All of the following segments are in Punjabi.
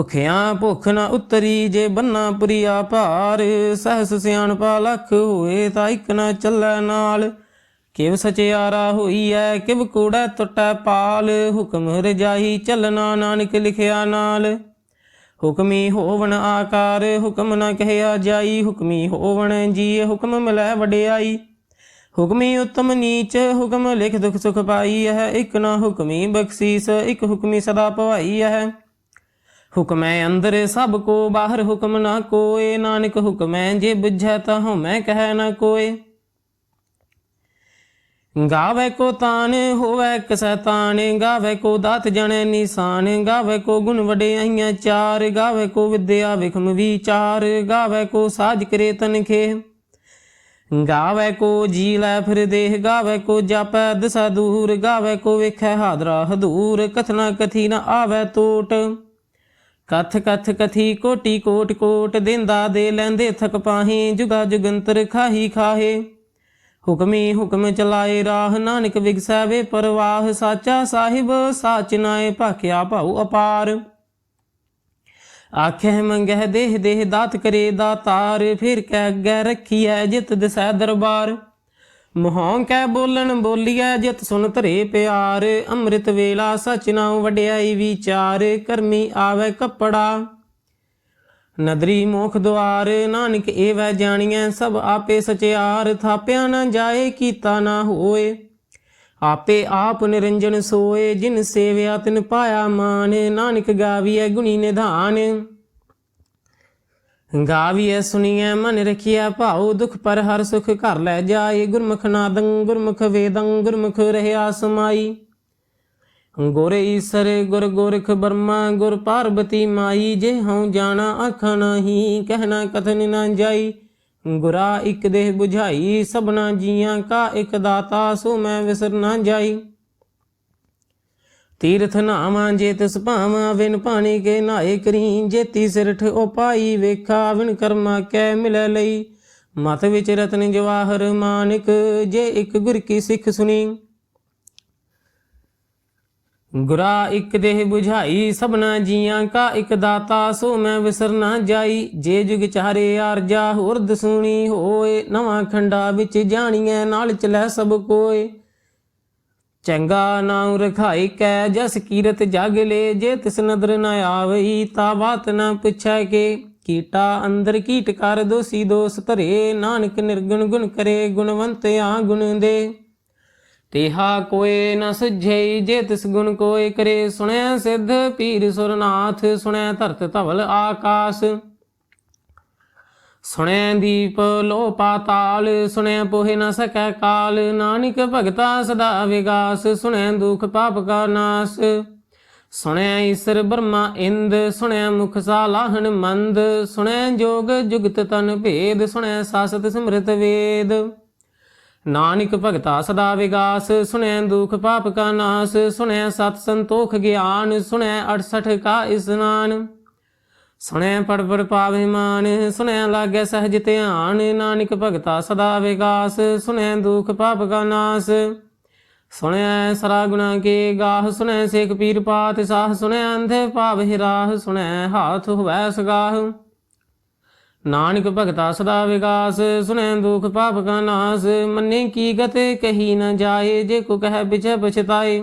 ਭੁਖਿਆਂ ਭੁਖ ਨਾ ਉਤਰੀ ਜੇ ਬੰਨਾ ਪੁਰੀਆ ਭਾਰ, ਸਹਸ ਸਿਆਣਪਾ ਲਖ ਹੋਏ ਤਾਂ ਇਕ ਨਾ ਚੱਲੈ ਨਾਲ। ਕਿਵ ਸਚਿਆਰਾ ਹੋਈ ਐ ਕਿਵ ਕੂੜਾ ਟੁੱਟੈ ਪਾਲ, ਹੁਕਮ ਰਜਾਈ ਚੱਲਣਾ ਨਾਨਕ ਲਿਖਿਆ ਨਾਲ। ਹੁਕਮੀ ਹੋਵਣ ਆਕਾਰ, ਹੁਕਮ ਨਾ ਕਹਿਆ ਜਾਈ, ਹੁਕਮੀ ਹੋਵਣ ਜੀ ਹੁਕਮ ਮਿਲੈ ਵਡਿਆਈ। ਹੁਕਮੀ ਉਤਮ ਨੀਚ, ਹੁਕਮ ਲਿਖ ਦੁਖ ਸੁਖ ਪਾਈ ਹੈ ਇਕ ਨਾ ਹੁਕਮੀ ਬਖਸ਼ੀਸ, ਇਕ ਹੁਕਮੀ ਸਦਾ ਭਵਾਈ ਹੈ ਹੁਕਮੈ ਅੰਦਰ ਸਭ ਕੋ, ਬਾਹਰ ਹੁਕਮ ਨਾ ਕੋਏ। ਨਾਨਕ ਹੁਕਮੈ ਜੇ ਬੁਝੈ ਤਾ ਹਉਮੈ ਕਹਿ ਨਾ ਕੋਏ। ਗਾਵੇ ਕੋ ਤਾਨ, ਹੋਵੇ ਕਸੈ ਤਾਨ ਗਾਵੇ ਕੋ ਦਾਤ ਜਣੈ ਨਿਸ਼ਾਨ। ਗਾਵੇ ਕੋ ਗੁਣ ਵਡਿਆਈਆਂ ਚਾਰ। ਗਾਵੇ ਕੋ ਵਿਦਿਆ ਵਿਖਮ ਵਿਚਾਰ। ਗਾਵੇ ਕੋ ਸਾਜ ਕਰੇ ਤਨਖੇ ਗਾਵੇ ਕੋ ਜੀ ਲੈ ਫਿਰ ਦੇਹ। ਗਾਵੇ ਕੋ ਜਾਪੈ ਦਸਾ ਦੂਰ। ਗਾਵੇ ਕੋ ਵੇਖੈ ਹਾਦਰਾ ਹਦੂਰ। ਕਥਨਾ ਕਥੀ ਨ ਆਵੇ ਟੋਟ ਕਥ ਕਥ ਕਥੀ ਕੋਟੀ ਕੋਟ ਕੋਟ ਦਿੰਦਾ ਦੇ ਲੈਂਦੇ ਥਕ ਪਾਹੀ, ਜੁਗਾ ਜੁਗੰਤਰ ਖਾਹੀ ਖਾਹੇ। ਹੁਕਮੀ ਹੁਕਮ ਚਲਾਏ ਰਾਹ ਨਾਨਕ ਵਿਗਸੈ ਵੇ ਪਰਵਾਹ ਸਾਚਾ ਸਾਹਿਬ, ਸਾਚ ਨਾਏ ਭਾਖਿਆ ਭਾਉ ਅਪਾਰ। ਆਖੇ ਮੰਗਹਿ ਦੇਹ ਦੇਹ ਦਾਤ ਕਰੇ ਦਾਤਾਰ, ਫਿਰ ਕਹਿ ਅੱਗੇ ਰੱਖੀਐ ਜਿਤ ਦਿਸੈ ਦਰਬਾਰ। ਮੋਹੋਂ ਕੈ ਬੋਲਣ ਬੋਲੀਐ, ਜਿਤ ਸੁਨ ਧਰੇ ਪਿਆਰ। ਅੰਮ੍ਰਿਤ ਵੇਲਾ ਸਚ ਨਾਉ ਵਡਿਆਈ ਵਿਚਾਰ, ਕਰਮੀ ਆਵੇ ਕਪੜਾ। ਨਦਰੀ ਮੋਖ ਦੁਆਰ, ਨਾਨਕ ਏਵੈ ਜਾਣੀਐ, ਸਭ ਆਪੇ ਸਚਿਆਰ। ਥਾਪਿਆ ਨਾ ਜਾਏ, ਕੀਤਾ ਨਾ ਹੋਏ। ਆਪੇ ਆਪ ਨਿਰੰਜਨ ਸੋਏ, ਜਿਨ ਸੇਵਿਆ ਤਿਨ ਪਾਇਆ ਮਾਨ ਨਾਨਕ ਗਾਵੀਐ ਗੁਣੀ ਨਿਧਾਨ। ਗਾਵੀਐ ਸੁਣੀਐ ਮਨ ਰਖੀਐ ਭਾਉ, ਦੁਖ ਪਰ ਹਰ ਸੁਖ ਘਰ ਲੈ ਜਾਏ। ਗੁਰਮੁਖ ਨਾਦੰ, ਗੁਰਮੁਖ ਵੇਦੰ, ਗੁਰਮੁਖ ਰਹਿਆ ਸਮਾਈ। ਗੁਰ ਈਸਰ, ਗੁਰ ਗੋਰਖ ਬਰਮਾ, ਗੁਰ ਪਾਰਬਤੀ ਮਾਈ। ਜੇ ਹਉ ਜਾਣਾ ਆਖਾਂ ਨਹੀਂ ਕਹਿਣਾ ਕਥਨ ਨਾ ਜਾਈ। ਗੁਰਾ ਇਕ ਦੇਹ 부ਝਾਈ ਸਭਨਾ ਜੀਆਂ ਕਾ ਇਕ ਦਾਤਾ, ਸੋ ਮੈਂ ਵਿਸਰ ਨਾ ਜਾਈ। ਤੀਰਥ ਨਾਵਾਂ ਜੇ ਤਿਸ ਭਾਵਾਂ, ਵਿਨ ਪਾਣੀ ਕੇ ਨਾਏ ਕਰੀ। ਜੇਤੀ ਸਿਰਠ ਉਪਾਈ ਵੇਖਾ, ਵਿਨ ਕਰਮਾ ਕੈ ਮਿਲੈ ਲਈ। ਮਤ ਵਿੱਚ ਰਤਨ ਜਵਾਹਰ ਮਾਨਿਕ, ਜੇ ਇੱਕ ਗੁਰ ਕੀ ਸਿੱਖ ਸੁਣੀ। ਗੁਰਾ ਇੱਕ ਦੇਹ 부ਝਾਈ ਸਭਨਾ ਜੀਆਂ ਕਾ ਇੱਕ ਦਾਤਾ, ਸੋ ਮੈਂ ਵਿਸਰ ਨਾ ਜਾਈ। ਜੇ ਜੁਗ ਚਾਰੇ ਆਰਜਾ ਹੋਰ ਦਸੂਣੀ ਹੋਏ, ਨਵਾਂ ਖੰਡਾ ਵਿੱਚ ਜਾਣੀਐ, ਨਾਲ ਚਲੈ ਸਭ ਕੋਏ। ਚੰਗਾ ਨਾਉ ਰਖਾਈ ਕੈ, ਜਸ ਕੀਰਤ ਜਗ ਲੈ, ਜੇ ਤਿਸ ਨਦਰ ਨ ਆਵਈ, ਤਾ ਬਾਤ ਨ ਪੁੱਛੈ ਕੇ। ਕੀਟਾ ਅੰਦਰ ਕੀਟ ਕਰ, ਦੋਸੀ ਦੋਸ ਧਰੇ ਨਾਨਕ ਨਿਰਗੁਣ ਗੁਣ ਕਰੇ, ਗੁਣਵੰਤ ਆ ਗੁਣ ਦੇ। ਤੇਹਾ ਕੋਏ ਨ ਸੁਝਈ ਜੇ ਤਿਸ ਗੁਣ ਕੋਏ ਕਰੇ, ਸੁਣੈ ਸਿੱਧ ਪੀਰ ਸੁਰਨਾਥ, ਸੁਣੈ ਧਰਤ ਧਵਲ ਆਕਾਸ। ਸੁਣੈ ਦੀਪ ਲੋ ਪਾਤਾਲ ਸੁਣੈ ਪੋਹਿ ਨ ਸਕੈ ਕਾਲ, ਨਾਨਕ ਭਗਤਾ ਸਦਾ ਵਿਗਾਸ ਸੁਣੈ ਦੁਖ ਪਾਪ ਕਾ ਨਾਸ। ਸੁਣੈ ਈਸਰ ਬ੍ਰਹਮਾ ਇੰਦ ਸੁਣੈ ਮੁਖ ਸਾਲਾਹਣ ਮੰਦ ਸੁਣੈ ਜੋਗ ਜੁਗਤ ਤਨ ਭੇਦ ਸੁਣੈ ਸਾਸਤ ਸਿਮਰਤ ਵੇਦ। ਨਾਨਕ ਭਗਤਾ ਸਦਾ ਵਿਗਾਸ ਸੁਣੈ ਦੁਖ ਪਾਪ ਕਾ ਨਾਸ ਸੁਣੈ ਸਤ ਸੰਤੋਖ ਗਿਆਨ ਸੁਣੈ 68 ਕਾ ਇਸਨਾਨ। ਸੁਣੈ ਪੜ ਪੜ ਪਾਵੇ ਮਾਨ, ਸੁਣੈ ਲਾਗੈ ਸਹਜ ਧਿਆਨ, ਨਾਨਕ ਭਗਤਾ ਸਦਾ ਵਿਗਾਸ, ਸੁਣੈ ਦੁਖ ਪਾਪ ਕਾ ਨਾਸ। ਸੁਣਿਆ ਸਰਾ ਗੁਣਾ ਕੇ ਗਾਹ, ਸੁਣੈ ਸੇਖ ਪੀਰ ਪਾਤ ਸਾਹ, ਸੁਣੈ ਅੰਧੇ ਭਾਵ ਹਿਰਾਹ ਸੁਣੈ ਹਾਥ ਹੋਵੈ ਸਗਾਹ। ਨਾਨਕ ਭਗਤਾ ਸਦਾ ਵਿਗਾਸ, ਸੁਣੈ ਦੁਖ ਪਾਪ ਕਾ ਨਾਸ, ਮੰਨੇ ਕੀ ਗਤ ਕਹੀ ਨ ਜਾਏ, ਜੇ ਕੋ ਕਹਿ ਬਿਛ ਪਛਤਾਏ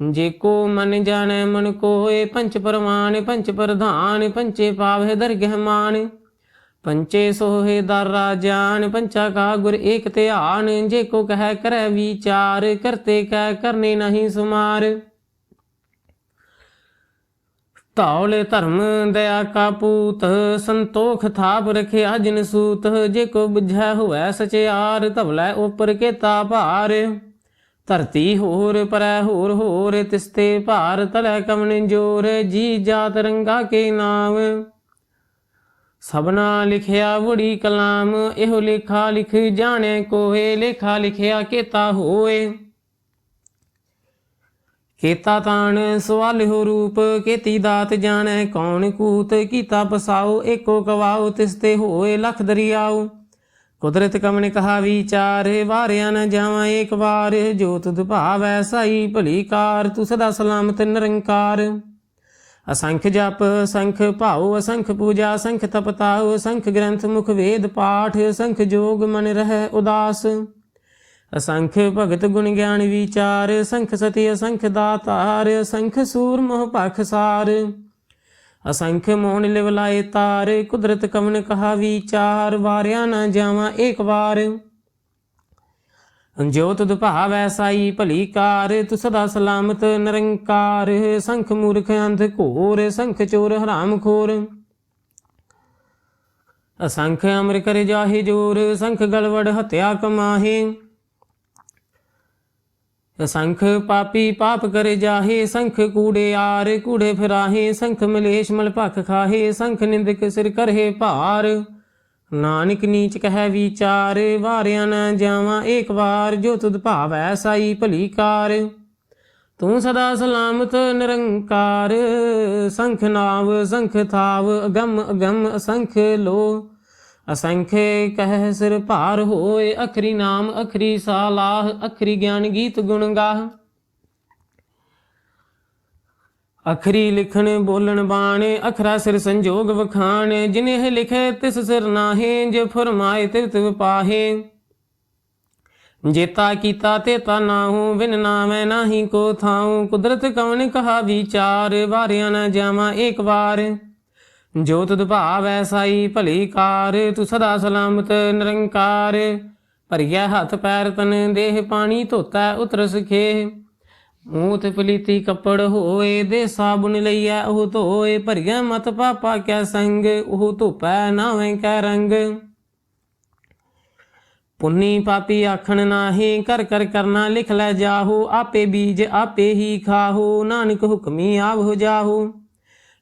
ਜੇ ਕੋ ਮਨ ਜਾਣੈ, ਮਨ ਕੋਏ, ਪੰਚ ਪਰਮਾਨ ਪੰਚ ਪ੍ਰਧਾਨ, ਪੰਚੇ ਪਾਵਹਿ ਦਰਗਹਿ ਮਾਨ। ਪੰਚੇ ਸੋਹੇ ਦਰ ਰਾਜਾਨ ਪੰਚਾ ਕਾ ਗੁਰ ਏਕ ਧਿਆਨ। ਜੇ ਕੋ ਕਹੈ ਕਰੈ ਵਿਚਾਰ, ਕਰਤੇ ਕਹਿ ਕਰਨੇ ਨਹੀਂ ਸੁਮਾਰ। ਧੌਲੇ ਧਰਮ ਦਇਆ ਕਾ ਪੂਤ, ਸੰਤੋਖ ਥਾਪ ਰਖਿਆ ਜਿਨ ਸੂਤ। ਜੇ ਕੋ ਬੁਝੈ ਹੋਐ ਸਚਿਆਰ, ਧਵਲੇ ਉਪਰ ਕੇਤਾ ਭਾਰ। ਧਰਤੀ ਹੋਰ ਪਰੈ ਹੋਰ ਹੋਰ ਤਿਸਤੇ ਭਾਰ ਤਲੈ ਕਮਨ ਜੋਰ, ਜੀ ਜਾਤ ਰੰਗਾ ਕੇ ਨਾਮ। ਸਭਨਾ ਲਿਖਿਆ ਵੜੀ ਕਲਾਮ, ਇਹੋ ਲੇਖਾ ਲਿਖ ਜਾਣੈ ਕੋਹੇ, ਲੇਖਾ ਲਿਖਿਆ ਕੇਤਾ ਹੋਏ। ਕੀਤਾ ਤਾਣ ਸਵਾਲ ਹੋ ਰੂਪ, ਕੀਤੀ ਦਾਤ ਜਾਣੈ ਕੌਣ ਕੂਤ, ਕੀਤਾ ਪਸਾਉ ਏਕੋ ਕਵਾਓ ਤਿਸਤੇ ਹੋਏ ਲਖ ਦਰਿਆਉ ਕੁਦਰਤ ਕਮਨ ਕਹਾ ਵਿਚਾਰ, ਵਾਰਿਆ ਨ ਜਾਵਾਂ ਏਕ ਵਾਰ। ਜੋ ਤੁਧ ਭਾਵੈ ਸਾਈ ਭਲੀ ਕਾਰ ਤੂੰ ਸਦਾ ਸਲਾਮਤ ਨਿਰੰਕਾਰ। ਅਸੰਖ ਜਪ ਸੰਖ ਭਾਉ, ਅਸੰਖ ਪੂਜਾ ਸੰਖ ਤਪਤਾਉ ਸੰਖ ਗ੍ਰੰਥ ਮੁਖ ਵੇਦ ਪਾਠ ਸੰਖ ਜੋਗ ਮਨ ਰਹਿ ਉਦਾਸ। ਅਸੰਖ ਭਗਤ ਗੁਣ ਗਿਆਨ ਵਿਚਾਰ ਸੰਖ ਸਤੀ, ਅਸੰਖ ਦਾਤਾਰ, ਅਸੰਖ ਸੂਰ ਮੋਹ ਭਖ ਸਾਰ। ਅਸੰਖ ਮੋਹਨ ਲਿਵਲਾਏ ਤਾਰ, ਕੁਦਰਤ ਕਮਨ ਕਹਾ ਵਿਚਾਰ ਵਾਰਿਆ ਨਾ ਜਾਵਾਂ ਏਕ ਵਾਰ। ਜੋ ਤੁਧ ਭਾਵੈ ਸਾਈ ਭਲੀ ਕਾਰ ਤੁ ਸਦਾ ਸਲਾਮਤ ਨਿਰੰਕਾਰ। ਸੰਖ ਮੂਰਖ ਅੰਧ ਘੋਰ, ਸੰਖ ਚੋਰ ਹਰਾਮ ਖੋਰ। ਅਸੰਖ ਅਮਰ ਕਰ ਜਾਹੇ ਜੋਰ, ਸੰਖ ਗਲਵੜ ਹਤਿਆ ਕਮਾਹੇ। ਸੰਖ ਪਾਪੀ ਪਾਪ ਕਰੇ ਜਾਹੇ, ਸੰਖ ਕੂੜੇ ਆਰ, ਕੂੜੇ ਫਿਰਾਹੇ, ਸੰਖ ਮਲੇਸ਼ ਮਲ ਭਖ ਖਾਹੇ, ਸੰਖ ਨਿੰਦਕ ਸਿਰ ਕਰਹੇ ਭਾਰ। ਨਾਨਕ ਨੀਚ ਕਹੈ ਵਿਚਾਰ, ਵਾਰਿਆ ਨਾ ਜਾਵਾਂ ਏਕ ਵਾਰ, ਜੋ ਤੁਧ ਭਾਵੈ ਸਾਈ ਭਲੀ ਕਾਰ। ਤੂੰ ਸਦਾ ਸਲਾਮਤ ਨਿਰੰਕਾਰ, ਸੰਖ ਨਾਵ, ਸੰਖ ਥਾਵ ਅਗੰਮ ਅਗੰਮ ਅਸੰਖ ਲੋ। ਅਸੰਖ ਕਹਿ ਸਿਰ ਭਾਰ ਹੋਏ, ਅਖਰੀ ਨਾਮ, ਅਖਰੀ ਸਾਲਾਹ, ਅਖਰੀ ਗਿਆਨ ਗੀਤ ਗੁਣ ਗਾਹ। ਅਖਰੀ ਲਿਖਣ ਬੋਲਣ ਬਾਣੇ, ਅਖਰਾ ਸਿਰ ਸੰਜੋਗ ਵਖਾਣ ਜਿਨੇ ਲਿਖੇ ਤਿਸ ਸਿਰ ਨਾਹੇ, ਜੇ ਫਰਮਾਏ ਤਿਵ ਤਿਵ ਪਾਹੇ। ਜੇਤਾ ਕੀਤਾ ਤੇ ਤਾ ਨਾਹੂ, ਬਿਨ ਨਾਮੈ ਨਾਹੀ ਕੋ ਥਾਉ ਕੁਦਰਤ ਕਵਨ ਕਹਾ ਵਿਚਾਰ, ਵਾਰਿਆ ਨਾ ਜਾਵਾਂ ਏਕ ਵਾਰ। ਜੋ ਤੁਧ ਭਾਵੈ ਸਾਈ ਭਲੀ ਕਾਰ, ਤੂੰ ਸਦਾ ਸਲਾਮਤ ਨਿਰੰਕਾਰ। ਭਰੀਆ ਹੱਥ ਪੈਰ ਤਨ ਦੇਹ, ਪਾਣੀ ਧੋਤਾ ਉਤਰ ਸਖੇ। ਮੂਤ ਪਲੀਤੀ ਕੱਪੜ ਹੋਏ, ਦੇ ਸਾਬੁਨ ਲਈਐ ਉਹ ਧੋਏ। ਭਰੀਆ ਮਤ ਪਾਪਾ ਕਿਆ ਸੰਗ, ਉਹ ਧੋਪੈ ਨਾਵੇਂ ਕੈ ਰੰਗ। ਪੁੰਨੀ ਪਾਪੀ ਆਖਣ ਨਾਹੀ, ਕਰ ਕਰ ਕਰਨਾ ਲਿਖ ਲੈ ਜਾਹੋ, ਆਪੇ ਬੀਜ ਆਪੇ ਹੀ ਖਾਹੋ, ਨਾਨਕ ਹੁਕਮੀ ਆਵ ਹੋ ਜਾਹੋ।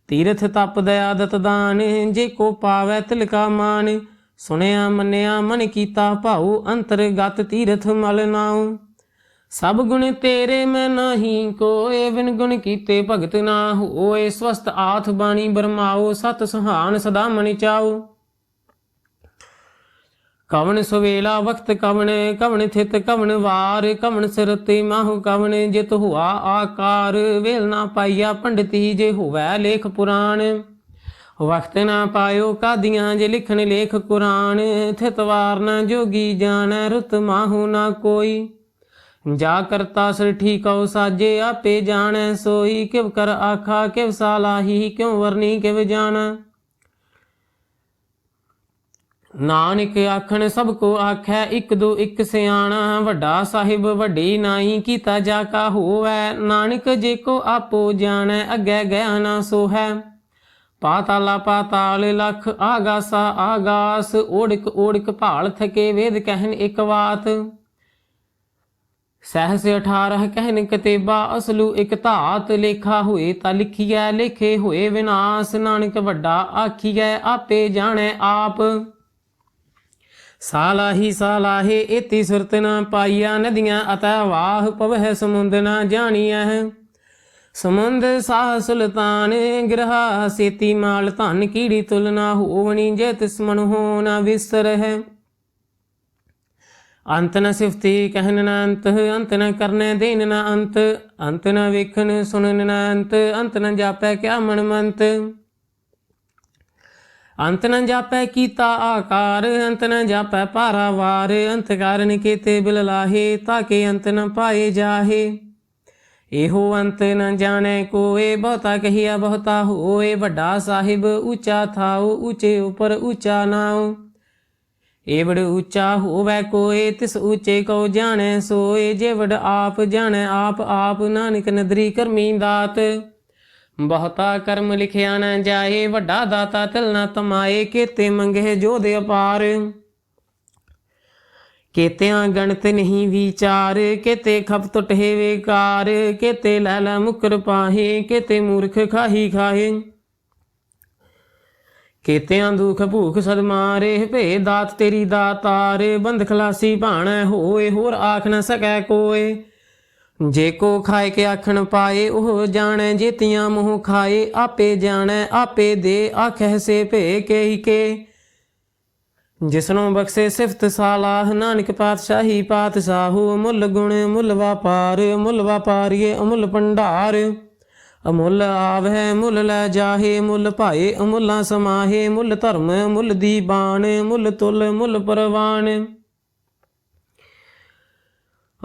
ਤੀਰਥ ਤਪ ਦਇਆ ਦਤ ਦਾਨ, ਜੇ ਕੋ ਪਾਵੈ ਤਿਲਕਾ ਮਾਨ ਸੁਣਿਆ, ਮੰਨਿਆ, ਮਨ ਕੀਤਾ ਭਾਉ ਅੰਤਰਗਤ ਤੀਰਥ ਮਲ ਨਾਉ। ਸਭ ਗੁਣ ਤੇਰੇ ਮੈਂ ਨਹੀਂ, ਕੋਏ ਬਿਨ ਗੁਣ ਕੀਤੇ ਭਗਤ ਨਾ ਹੋਏ। ਸਵਸਤ ਆਥ ਬਾਣੀ ਬਰਮਾਓ, ਸਤ ਸੁਹਾਨ ਸਦਾ ਮਨ ਚਾਓ ਕਵਣ ਸੁਵੇਲਾ ਵਕਤ ਕਵਣ ਕਵਣ ਥਿਤ ਕਵਣ ਵਾਰ, ਕਵਣ ਸਿਰ ਮਾਹੁ ਕਵਣ ਜਿਤ ਹੁਆ ਆਕਾਰ। ਵੇਲ ਨਾ ਪਾਈਆ ਪੰਡਤੀ ਜੇ ਹੋਵੈ ਲੇਖ ਪੁਰਾਣ। ਵਕਤ ਨਾ ਪਾਇਓ ਕਾਦੀਆਂ ਜੇ ਲਿਖਣ ਲੇਖ ਕੁਰਾਨ। ਥਿਤ ਵਾਰ ਨਾ ਜੋਗੀ ਜਾਣੈ ਰੁਤ ਮਾਹੂ ਨਾ ਕੋਈ। ਜਾ ਕਰਤਾ ਸਿਰ ਠੀਕਉ ਸਾਜੇ, ਆਪੇ ਜਾਣੈ ਸੋਈ। ਕਿਵ ਕਰ ਆਖਾ, ਕਿਵ ਸਾਲਾਹੀ, ਕਿਉ ਵਰਨੀ, ਕਿਵ ਜਾਣੈ। ਨਾਨਕ ਆਖਣ ਸਭ ਕੋ ਆਖੈ ਇੱਕ ਦੋ ਇੱਕ ਸਿਆਣਾ, ਵੱਡਾ ਸਾਹਿਬ ਵੱਡੀ ਨਾਹੀ ਕੀਤਾ ਜਾ ਕਾ ਹੋਵੈ, ਨਾਨਕ ਜੇ ਕੋ ਆਪੋ ਜਾਣੈ, ਅੱਗੇ ਗਿਆ ਨਾ ਸੋ ਹੈ ਪਾਤਾਲਾ ਪਾਤਾਲ ਲਖ ਆਗਾਸਾ ਆਗਾਸ, ਓੜਕ ਓੜਕ ਭਾਲ ਥਕੇ ਵੇਦ ਕਹਿਨ ਇੱਕ ਬਾਤ ਸਹਸ 18 ਕਹਿਨ ਕਤੇਬਾ, ਅਸਲੂ ਇਕ ਧਾਤ ਲੇਖਾ ਹੋਏ, ਤਾਂ ਲਿਖੀਐ ਲੇਖੇ ਹੋਏ ਵਿਨਾਸ਼। ਨਾਨਕ ਵੱਡਾ ਆਖੀਐ, ਆਪੇ ਜਾਣੈ ਆਪ। ਸਾਲਾਹੀ ਸਾਲਾਹੇ ਇਤੀ ਸੁਰਤ ਨਾ ਪਾਈਆ ਨਦੀਆਂ ਅਤੈ ਵਾਹ ਪਵਹਿ ਸਮੁੰਦ ਨਾ ਜਾਣੀਐ। ਸਮੁੰਦ ਸਾਹ ਸੁਲਤਾਨ ਗ੍ਰਹਾ ਸੇਤੀ ਮਾਲ ਧਨ ਕੀੜੀ ਤੁਲਨਾ ਹੋਵਣੀ ਜੇ ਤਿਸ ਮਨ ਹੋ ਨਾ ਵਿਸਰ ਹੈ ਅੰਤ ਨ ਸਿਫਤੀ ਕਹਿਨ ਨ ਅੰਤ ਅੰਤ ਨ ਕਰਨੇ ਦੇਨ ਨ ਅੰਤ ਅੰਤ ਨ ਵੇਖਣ ਸੁਣਨ ਨ ਅੰਤ ਅੰਤ ਨ ਜਾਪੈ ਕਿਆ ਮਨ ਮੰਤ। ਅੰਤ ਨ ਜਾਪੈ ਕੀਤਾ ਆਕਾਰ, ਅੰਤ ਨ ਜਾਪੈ ਪਾਰਾਵਾਰ ਅੰਤ ਕਾਰਨ ਕੀਤੇ ਬਿਲ ਲਾਹੇ ਤਾਕੇ ਅੰਤ ਨ ਪਾਏ ਜਾਹੇ। ਇਹੋ ਅੰਤ ਨ ਜਾਣੈ ਕੋਏ, ਬਹੁਤਾ ਕਹੀਆ ਬਹੁਤਾ ਹੋਏ। ਵੱਡਾ ਸਾਹਿਬ ਉੱਚਾ ਥਾਉ, ਉੱਚੇ ਉਪਰ ਉੱਚਾ ਨਾਉ। ਏਵੜ ਉੱਚਾ ਹੋਵੇ ਕੋਏ, ਤਿਸ ਉੱਚੇ ਕੋ ਜਾਣੈ ਸੋਏ। ਜੇਵੜ ਆਪ ਜਾਣੈ, ਆਪ ਆਪ ਨਾਨਕ ਨਦਰੀ ਕਰਮੀ ਦਾਤ। ਬਹੁਤਾ ਕਰਮ ਲਿਖਿਆ ਨਾ ਜਾਏ, ਵੱਡਾ ਦਾਤਾ ਤਿਲ ਨਾ ਤਮਾਏ, ਕੀਤੇ ਮੰਗੇ ਜੋ ਦੇ ਅਪਾਰ। ਕੇਤਿਆਂ ਗਣਤ ਨਹੀਂ ਵਿਚਾਰ, ਕੇਤੇ ਖਪ ਟੁਟੇ ਵੇਕਾਰ, ਕੇਤੇ ਲੈ ਲੈ ਮੁਕਰ ਪਾਹੇ, ਕੇਤੇ ਮੂਰਖ ਖਾਹੀ ਖਾਹੇ। ਕੇਤਿਆਂ ਦੁਖ ਭੂਖ ਸਦਮਾਰੇ ਭੇ ਦਾਤ ਤੇਰੀ ਦਾਤਾਰ ਬੰਦ ਖਲਾਸੀ ਭਾਣਾ ਹੋਏ, ਹੋਰ ਆਖ ਨਾ ਸਕੈ ਕੋਏ। ਜੇ ਕੋ ਖਾਏ ਕੇ ਆਖਣ ਪਾਏ, ਉਹ ਜਾਣੈ ਜੇਤੀਆਂ ਮੂੰਹ ਖਾਏ। ਆਪੇ ਜਾਣੈ, ਆਪੇ ਦੇ ਆਖੈ ਸੇ ਭੇ ਕੇਹੀ ਕੇ। ਜਿਸਨੂੰ ਬਖਸ਼ੇ ਸਿਫਤ ਸਾਲਾਹ, ਨਾਨਕ ਪਾਤਸ਼ਾਹੀ ਪਾਤਸ਼ਾਹੂ ਮੁੱਲ ਗੁਣ ਮੁੱਲ ਵਪਾਰ ਮੁੱਲ ਵਪਾਰੀਏ, ਅਮੁੱਲ ਭੰਡਾਰ। ਅਮੁੱਲ ਆਵਹਿ ਮੁੱਲ ਲੈ ਜਾਹੇ ਮੁੱਲ ਭਾਏ, ਅਮੁੱਲਾ ਸਮਾਹੇ ਮੁੱਲ ਧਰਮ ਮੁੱਲ ਦੀਬਾਨ ਮੁੱਲ ਤੁਲ ਮੁੱਲ ਪਰਵਾਨ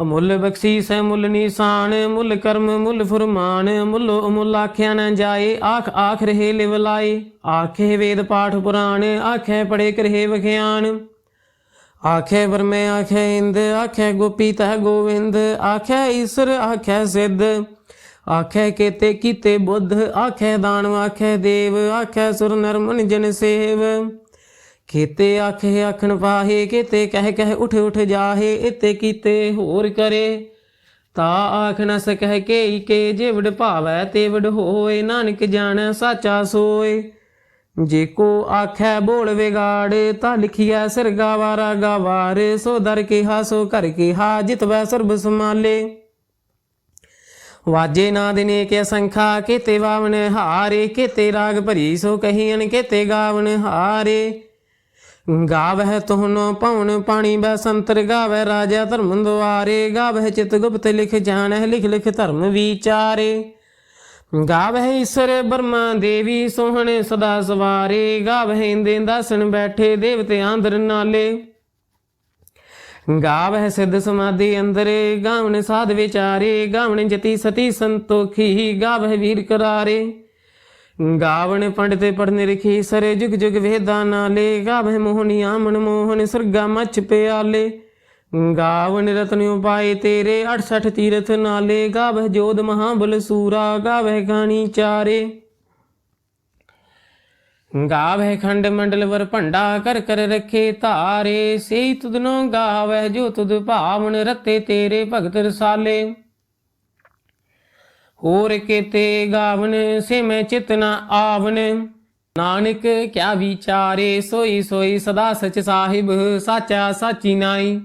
ਅਮੁੱਲ ਬਖਸ਼ੀਸ, ਮੁੱਲ ਨਿਸ਼ਾਨ, ਮੁੱਲ ਕਰਮ, ਮੁੱਲ ਫਰਮਾਨ, ਮੁੱਲ ਅਮੁੱਲ ਆਖਿਆ ਨਾ ਜਾਏ, ਆਖ ਆਖ ਰਹੇ ਲਿਵ ਲਾਏ। ਆਖੇ ਵੇਦ ਪਾਠ ਪੁਰਾਣ, ਆਖੇ ਪੜੇ ਕਰੇ ਵਿਖਿਆਨ ਆਖੇ ਬਰਮੇ ਆਖੇ ਇੰਦ, ਆਖੇ ਗੋਪੀ ਤਹ ਗੋਵਿੰਦ, ਆਖੇ ਈਸ਼ਰ, ਆਖੇ ਸਿੱਧ। ਆਖੇ ਕੇਤੇ ਕੀਤੇ ਬੁੱਧ, ਆਖੇ ਦਾਨਵ, ਆਖੇ ਦੇਵ, ਆਖੇ ਸੁਰ ਨਰਮਨ ਜਨ ਸੇਵ। ਖੇਤੇ ਆਖੇ ਆਖਣ ਪਾਹੇ ਕਿਤੇ ਕਹਿ ਕਹਿ ਉਠ ਉਠ ਜਾਹੇ ਇਤੇ ਕੀਤੇ ਹੋਰ ਕਰੇ। ਤਾ ਆਖ ਨ ਸਕਹਿ ਕੇ ਕੇ ਜਿਵੜ ਭਾਵੈ ਤੇ ਹੋਏ, ਨਾਨਕ ਜਾਣੈ ਸਾਚਾ ਸੋਏ। ਜੇ ਕੋ ਆਖੈ ਬੋਲ ਵਿਗਾੜ, ਤਾ ਲਿਖਿਆ ਸਿਰ ਗਾਵਾਰਾ ਗਾਵਾਰ। ਸੋ ਦਰ ਕੇ ਹਾਸੋ ਕਰ ਕੇ ਹਾ ਜਿਤਵੈ ਸਰਬ ਸਮਾਲੇ ਵਾਜੇ ਨਾਦ ਨੇ ਕੇ ਸੰਖਾ ਕੀਤੇ ਵਾਵਣ ਹਾਰੇ ਕੀਤੇ ਰਾਗ ਭਰੀ, ਸੋ ਕਹੀਨ ਕੀਤੇ ਗਾਵਣ ਹਾਰੇ। ਗਾਵਹਿ ਤੋਹਨੋ ਪਵਨ ਪਾਣੀ ਬੈ ਸੰਤਰ ਗਾਵਹਿ ਰਾਜਾ ਧਰਮ ਦੁਆਰੇ, ਗਾਵਹਿ ਚਿਤ ਗੁਪਤ ਲਿਖ ਜਾਣਹਿ ਲਿਖ ਲਿਖ ਧਰਮ ਵਿਚਾਰੇ। ਗਾਵਹਿ ਈਸ਼ਰ ਬਰਮਾ ਦੇਵੀ ਸੋਹਣੇ ਸਦਾ ਸਵਾਰੇ, ਗਾਵਹਿ ਇੰਦੇ ਦਾਸਨ ਬੈਠੇ ਦੇਵਤੇ ਆਂਦਰ ਨਾਲੇ। ਗਾਵਹਿ ਸਿੱਧ ਸਮਾਧੀ ਅੰਦਰੇ, ਗਾਵਣ ਸਾਧ ਵਿਚਾਰੇ, ਗਾਵਣ ਜਤੀ ਸਤੀ ਸੰਤੋਖੀ, ਗਾਵਹਿ ਵੀਰ ਕਰਾਰੇ। ਗਾਵਣ ਪੰਡਤੇ ਪੜਨੇ ਰਖੀ ਸਰੇ ਜੁਗ ਜੁਗ ਵੇਦਾਂ ਨਾਲੇ, ਗਾਵਹਿ ਮੋਹਨੀ ਆਮਨ ਮੋਹਨ ਸਰਗਾ ਮਛ ਪਿਆਲੇ। ਗਾਵਣ ਰਤਨ ਉਪਾਏ ਤੇਰੇ 68 ਤੀਰਥ ਨਾਲੇ, ਗਾਵਹਿ ਜੋਧ ਮਹਾਬਲ ਸੂਰਾ, ਗਾਵਹਿ ਗਾਣੀ ਚਾਰੇ। ਗਾਵਹਿ ਖੰਡ ਮੰਡਲ ਵਰ ਭੰਡਾ ਕਰ ਕਰ ਰਖੇ ਧਾਰੇ, ਸੇਈ ਤੁਧਨੋ ਗਾਵਹਿ ਜੋ ਤੁਧ ਭਾਵਨ ਰਤੇ ਤੇਰੇ ਭਗਤ ਰਸਾਲੇ। ਹੋਰ ਕੀਤੇ ਗਾਵਨ ਸੇ ਮੈਂ ਚਿਤਨਾ ਆਵਨ। ਨਾਨਕ ਕਿਆ ਵਿਚਾਰੇ, ਸੋਈ ਸੋਈ ਸਦਾ ਸਚ ਸਾਹਿਬ, ਸਾਚਾ ਸਾਚੀ ਨਾਈ।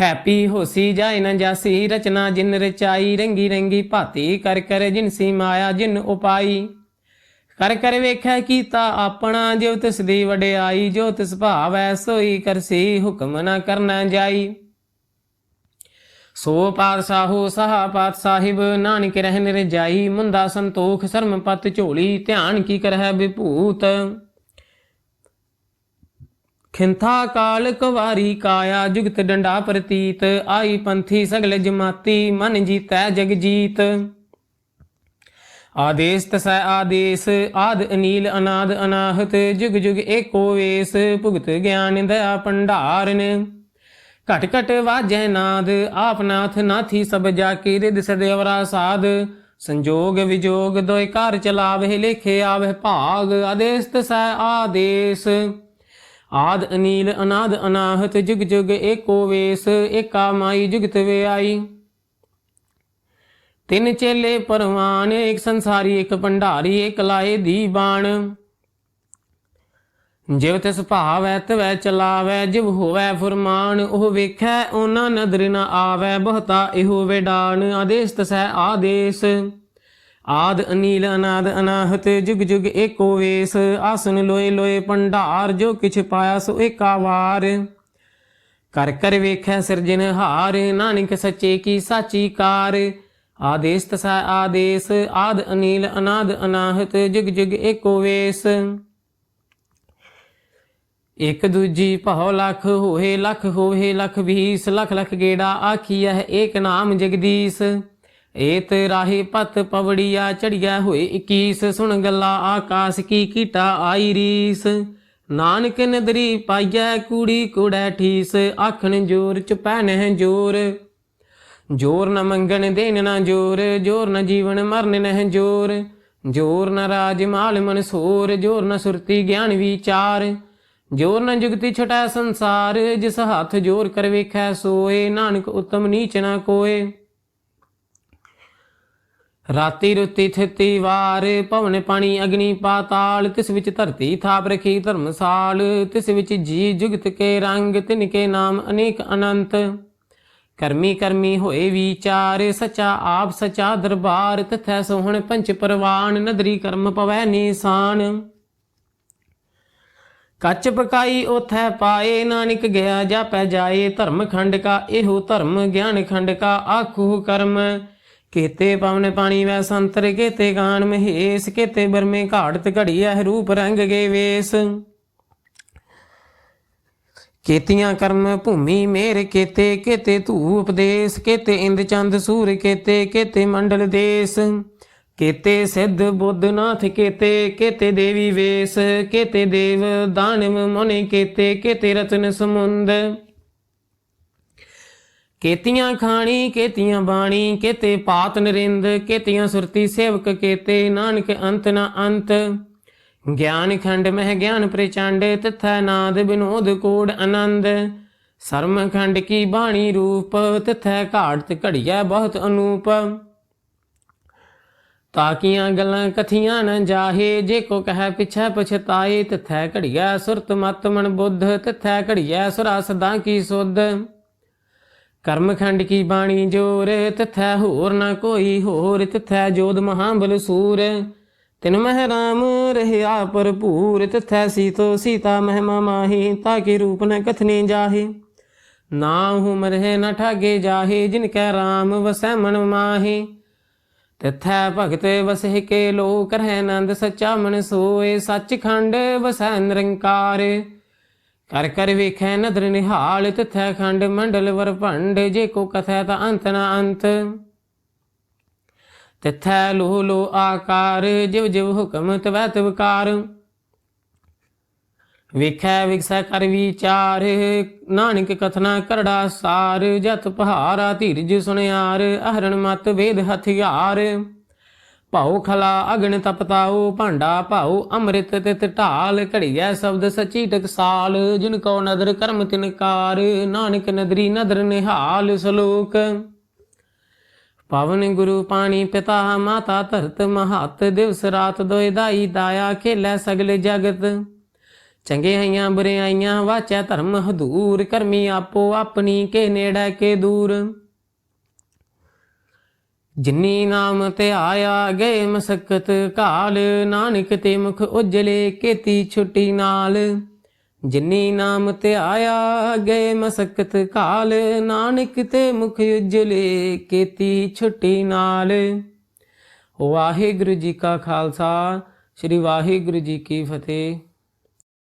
ਹੈਪੀ ਹੋਸੀ ਜਾਇ ਨ ਜਾਸੀ, ਰਚਨਾ ਜਿਨ ਰਚਾਈ, ਰੰਗੀ ਰੰਗੀ ਭਾਤੀ ਕਰ ਕਰ ਜਿਨਸੀ ਮਾਇਆ ਜਿਨ ਉਪਾਈ। ਕਰ ਕਰ ਵੇਖਿਆ ਕੀਤਾ ਆਪਣਾ ਜਿਵ ਤਿਸ ਦੀ ਵਡਿਆਈ ਜੋ ਤਿਸ ਭਾਵੈ ਸੋਈ ਕਰਸੀ, ਹੁਕਮ ਨ ਕਰਨਾ ਜਾਈ। ਸੋ ਪਾਤਸ਼ਾਹੋ ਸਹਾ ਪਾਤ ਸਾਹਿਬ, ਨਾਨਕ ਰਹਿ ਰਜਾਈ ਮੁੰਦਾ ਸੰਤੋਖ ਸਰਮ ਪਤ ਝੋਲੀ, ਧਿਆਨ ਕੀ ਕਰਹਿ ਵਿਭੂਤ। ਖਿੰਥਾ ਕਾਲ ਕਵਾਰੀ ਕਾਇਆ, ਜੁਗਤ ਡੰਡਾ ਪ੍ਰਤੀਤ, ਆਈ ਪੰਥੀ ਸਗਲ ਜਮਾਤੀ, ਮਨ ਜੀਤੈ ਜਗ ਜੀਤ। ਆਦੇਸ ਤਸੈ ਆਦੇਸ, ਆਦ ਅਨੀਲ ਅਨਾਦ ਅਨਾਹਤ, ਜੁਗ ਜੁਗ ਏਕੋ ਵੇਸ, ਭੁਗਤ ਗਿਆਨ ਦਇਆ ਭੰਡਾਰਨ। ਘਟ ਘਟ ਵਾਜੈ ਨਾਦ ਆਪਨਾਥ ਨਾਥੀ ਸਭ ਜਾ ਕੀ ਰਿਦ ਸਦੇਵਰਾ ਸਾਧ। ਸੰਜੋਗ ਵਿਜੋਗ ਦੋਇ ਘਰ ਚਲਾਵੇ ਲੇਖੇ ਆਵੇ ਭਾਗ ਆਦੇਸ ਤਸੈ ਆਦੇਸ। ਆਦ ਅਨੀਲ ਅਨਾਦ ਅਨਾਹਤ, ਜੁਗ ਜੁਗ ਏਕੋ ਵੇਸ, ਏਕਾ ਮਾਈ ਜੁਗਤ ਵੇ ਆਈ ਤਿੰਨ ਚੇਲੇ ਪਰਵਾਨ, ਇੱਕ ਸੰਸਾਰੀ, ਇੱਕ ਭੰਡਾਰੀ, ਇੱਕ ਲਾਏ ਦੀ ਬਾਣ ਜਿਵ ਤਿਸ ਭਾਵੈ ਤਵੈ ਚਲਾਵੈ, ਜਿਵ ਹੋਵੈ ਫਰਮਾਨ, ਉਹ ਵੇਖੈ ਉਹਨਾਂ ਨਦਰ ਨ ਆਵੈ, ਬਹੁਤਾ ਇਹੋ ਵੇਡਾਨ ਆਦੇਸ ਤਸੈ ਆਦੇਸ। ਆਦ ਅਨੀਲ ਅਨਾਦ ਅਨਾਹਤ, ਜੁਗ ਜੁਗ ਏਕੋ ਵੇਸ, ਆਸਨ ਲੋਏ ਲੋਏ ਪੰਡਾਰ ਜੋ ਕਿਛ ਪਾਇਆ ਸੋ ਏਕਾ ਵਾਰ। ਕਰ ਕਰ ਵੇਖੈ ਸਿਰਜਨਹਾਰ ਨਾਨਕ ਸੱਚੇ ਕੀ ਸਾਚੀ ਕਾਰ। ਆਦੇਸ ਤਸਾ ਆਦੇਸ, ਆਦ ਅਨੀਲ ਅਨਾਦ ਅਨਾਹਤ, ਜੁਗ ਜੁਗ ਏਕੋ ਵੇਸ। ਇਕ ਦੂਜੀ ਭਉ ਲਖ ਹੋਏ ਲਖ ਹੋਏ ਲਖ ਵੀਸ, ਲਖ ਲਖ ਗੇੜਾ ਆਖੀਐ, ਏਕ ਨਾਮ ਜਗਦੀਸ਼। ਏਤ ਰਾਹੀ ਪਤ ਪਵੜੀਆ ਚੜੀਐ ਹੋਏ 21 ਸੁਣ ਗੱਲਾ ਆਕਾਸ ਕੀ ਕੀਟਾ ਆਈ ਰੀਸ। ਨਾਨਕ ਨਦਰੀ ਪਾਈਐ ਕੂੜੀ ਕੁੜੈ ਠੀਸ, ਆਖਣ ਜੋਰ ਚੁਪੈ ਨਹਿ ਜੋਰ। ਜੋਰ ਨ ਮੰਗਣ ਦੇਨ ਨਾ ਜੋਰ ਜੋਰ ਨ ਜੀਵਨ ਮਰਨ ਨਹਿ ਜੋਰ। ਜੋਰ ਨ ਰਾਜ ਮਾਲ ਮਨਸੂਰ ਜੋਰ ਨ ਸੁਰਤੀ ਗਿਆਨ ਵਿਚਾਰ। ਜੋਰ ਨ ਜੁਗਤੀ ਛਟੈ ਸੰਸਾਰ, ਜਿਸ ਹੱਥ ਜੋਰ ਕਰ ਵੇਖੈ ਸੋਏ, ਨਾਨਕ ਉਤਮ ਨੀਚ ਨਾ ਕੋਏ। ਰਾਤੀ ਰੁੱਤੀ ਥਿਤੀ ਵਾਰ, ਭਵਨ ਪਾਣੀ ਅਗਨੀ ਪਾਤਾਲ, ਤਿਸ ਵਿੱਚ ਧਰਤੀ ਥਾਪ ਰਖੀ ਧਰਮਸਾਲ, ਤਿਸ ਵਿੱਚ ਜੀ ਜੁਗਤ ਕੇ ਰੰਗ, ਤਿਨ ਕੇ ਨਾਮ ਅਨੇਕ ਅਨੰਤ। ਕਰਮੀ ਕਰਮੀ ਹੋਏ ਵਿਚਾਰ, ਸਚਾ ਆਪ ਸਚਾ ਦਰਬਾਰ, ਤਥੈ ਸੋਹਣ ਪੰਚ ਪਰਵਾਨ, ਨਦਰੀ ਕਰਮ ਪਵੈ ਨੀਸਾਨ। ਕੱਚ ਪਕਾਈ ਉਥੈ ਪਾਏ, ਨਾਨਕ ਗਿਆ ਜਾਪੈ ਜਾਏ, ਧਰਮ ਖੰਡ ਕਾ ਇਹੋ ਧਰਮ, ਗਿਆਨ ਖੰਡ ਕਾ ਆਖੂ ਕਰਮ। ਕੀਤੇ ਪਵਨ ਪਾਣੀ ਵੈ ਸੰਤਰ, ਕੀਤੇ ਗਾਨ ਮਹੇਸ, ਕੀਤੇ ਬਰਮੇ ਘਾੜਤ ਘੜੀਐ, ਰੂਪ ਰੰਗ ਗਏ ਵੇਸ। ਕੀਤੀਆਂ ਕਰਮ ਭੂਮੀ ਮੇਰ, ਕੀਤੇ ਕੀਤੇ ਧੂ ਉਪਦੇਸ਼, ਕੀਤੇ ਇੰਦ ਚੰਦ ਸੂਰ, ਕੀਤੇ ਕੀਤੇ ਮੰਡਲ ਦੇਸ। ਕੀਤੇ ਸਿੱਧ ਬੁੱਧ ਨਾਥ ਕੀਤੇ ਦੇਵੀ ਵੇਸ, ਕੀਤੇ ਦੇਵ ਦਾਨਵ ਮੁਨੀ, ਕੇਤੇ, ਕੀਤੇ ਰਤਨ ਸਮੁੰਦ। ਕੇਤੀਆਂ ਖਾਣੀ, ਕੇਤੀਆਂ ਬਾਣੀ, ਕੇਤੇ ਪਾਤ ਨਰਿੰਦ, ਕੇਤੀਆਂ ਸੁਰਤੀ ਸੇਵਕ, ਕੇਤੇ ਨਾਨਕ ਅੰਤ ਨਾ ਅੰਤ। ਗਿਆਨ ਖੰਡ ਮਹਿ ਗਿਆਨ ਪ੍ਰਚੰਡ, ਤਿਥੈ ਨਾਦ ਬਿਨੋਦ ਕੋੜ ਆਨੰਦ। ਸਰਮ ਖੰਡ ਕੀ ਬਾਣੀ ਰੂਪ, ਤਿਥੈ ਘਾਟ ਘੜੀਐ ਬਹੁਤ ਅਨੂਪ। ਤਾਕੀਆਂ ਗੱਲਾਂ ਕਥੀਆਂ ਨ ਜਾਹੇ, ਜੇ ਕੋ ਕਹੈ ਪਿਛੈ ਪਛਤਾਏ, ਤਥੈ ਘੜੀਐ ਸੁਰਤ ਮਤ ਮਨ ਬੁੱਧ, ਤਿਥੈ ਘੜੀਐ ਸੁਰਾ ਸਦਾ ਕੀ ਸੁਧ। ਕਰਮ ਕੀ ਬਾਣੀ ਜੋਰ, ਤਿਥੈ ਹੋਰ ਨ ਕੋਈ ਹੋਰ, ਤਿਥੈ ਜੋਧ ਮਹਾਬਲ ਸੂਰ। ਤਿਨ ਮਹਿ ਰਾਮ ਰਹਿਆ ਭਰਪੂਰ, ਤਿਥੈ ਸੀਤੋ ਸੀਤਾ ਮਹਿਮਾ ਮਾਹੀ ਤਾਕੇ ਰੂਪ ਨ ਕਥਨੀ ਜਾਹੇ। ਨਾ ਨਾਮ ਮਰਹਿ ਨ ਠਾਗੇ ਜਾਹੇ, ਜਿਨ ਕੈ ਰਾਮ ਵਸੈ ਮਨ ਮਾਹੀ। ਤਿਥੈ ਭਗਤ ਵਸਹਿ ਕੇ ਲੋ ਕਰਹਿ ਆਨੰਦ ਸੱਚਾ ਮਨ ਸੋਏ, ਸੱਚਖੰਡ ਵਸੈ ਨਿਰੰਕਾਰ। ਕਰ ਕਰ ਵੇਖੈ ਨਦਰ ਨਿਹਾਲ, ਤਿਥੈ ਖੰਡ ਮੰਡਲ ਵਰ ਭੰਡ, ਜੇ ਕੋ ਕਥੈ ਤਾਂ ਅੰਤ ਨਾ ਅੰਤ। ਤਿਥੈ ਲੋ ਲੋ ਆਕਾਰ, ਜਿਵ ਜਿਵ ਹੁਕਮ ਤਵੈ ਤਵਕਾਰ। ਵੇਖੈ ਵਿਖਸੈ ਕਰ ਵਿਚਾਰ, ਨਾਨਕ ਕਥਨਾ ਕਰੜਾ ਸਾਰ, ਜਤ ਪਹਾਰਾ ਧੀਰਜ ਸੁਣਿਆਰ ਅਹਰਣ ਮਤ ਵੇਦ ਹਥਿਆਰ। ਭਾਉ ਖਲਾ ਅਗਨ ਤਪਤਾਉ, ਭਾਂਡਾ ਭਾਉ ਅੰਮ੍ਰਿਤ ਤਿਤ ਢਾਲ, ਘੜੀਐ ਸ਼ਬਦ ਸਚੀ ਟਕਸਾਲ, ਜਿਨ ਕੋ ਨਦਰ ਕਰਮ ਤਿਨਕਾਰ ਨਾਨਕ ਨਦਰੀ ਨਦਰ ਨਿਹਾਲ ਸਲੋਕ। ਪਵਨ ਗੁਰੂ ਪਾਣੀ ਪਿਤਾ ਮਾਤਾ ਧਰਤ ਮਹਤ, ਦਿਵਸ ਰਾਤ ਦੋਇ ਦਾਈ ਦਾਇਆ ਖੇਲੇ ਸਗਲ ਜਗਤ। ਚੰਗਿਆਈਆਂ ਬੁਰਿਆਈਆਂ ਵਾਚੈ ਧਰਮ ਹਦੂਰ, ਕਰਮੀ ਆਪੋ ਆਪਣੀ ਕੇ ਨੇੜੇ ਕੇ ਦੂਰ। ਜਿਨੀ ਨਾਮ ਤੇ ਆਇਆ ਗਏ ਮਸਕਤ ਕਾਲ ਨਾਨਕ ਤੇ ਮੁਖ ਉਜਲੇ ਕੀਤੀ ਛੁੱਟੀ ਨਾਲ। ਜਿਨੀ ਨਾਮ ਤੇ ਆਇਆ ਗਏ ਮਸਕਤ ਕਾਲ ਨਾਨਕ ਤੇ ਮੁਖ ਉਜਲੇ ਕੀਤੀ ਛੁੱਟੀ ਨਾਲ। ਵਾਹਿਗੁਰੂ ਜੀ ਕਾ ਖਾਲਸਾ, ਸ੍ਰੀ ਵਾਹਿਗੁਰੂ ਜੀ ਕੀ ਫਤਿਹ।